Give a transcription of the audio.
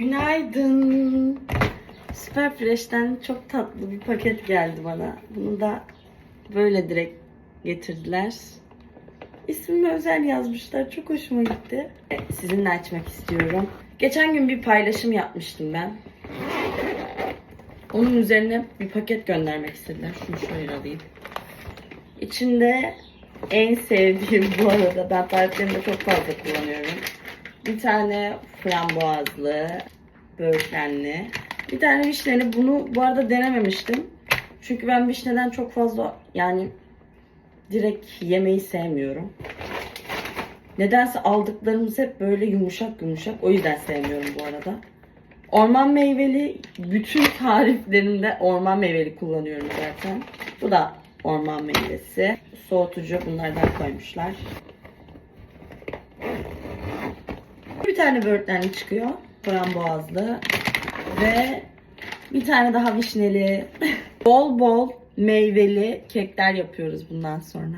Günaydın. Süper Fresh'ten çok tatlı bir paket geldi bana. Bunu da böyle direkt getirdiler. İsmimi özel yazmışlar. Çok hoşuma gitti. E, Sizinle açmak istiyorum. Geçen gün bir paylaşım yapmıştım ben. Onun üzerine bir paket göndermek istediler. Şunu şöyle alayım. İçinde en sevdiğim bu arada ben tariflerimde çok fazla kullanıyorum. Bir tane frambuazlı, böğürtlenli. Bir tane vişneli. Bunu bu arada denememiştim. Çünkü ben vişneden çok fazla yani direkt yemeyi sevmiyorum. Nedense aldıklarımız hep böyle yumuşak yumuşak. O yüzden sevmiyorum bu arada. Orman meyveli bütün tariflerimde orman meyveli kullanıyorum zaten. Bu da orman meyvesi. Soğutucu bunlardan koymuşlar. Bir tane böğürtlenli çıkıyor. Frambuazlı. Ve bir tane daha vişneli. bol bol meyveli kekler yapıyoruz bundan sonra.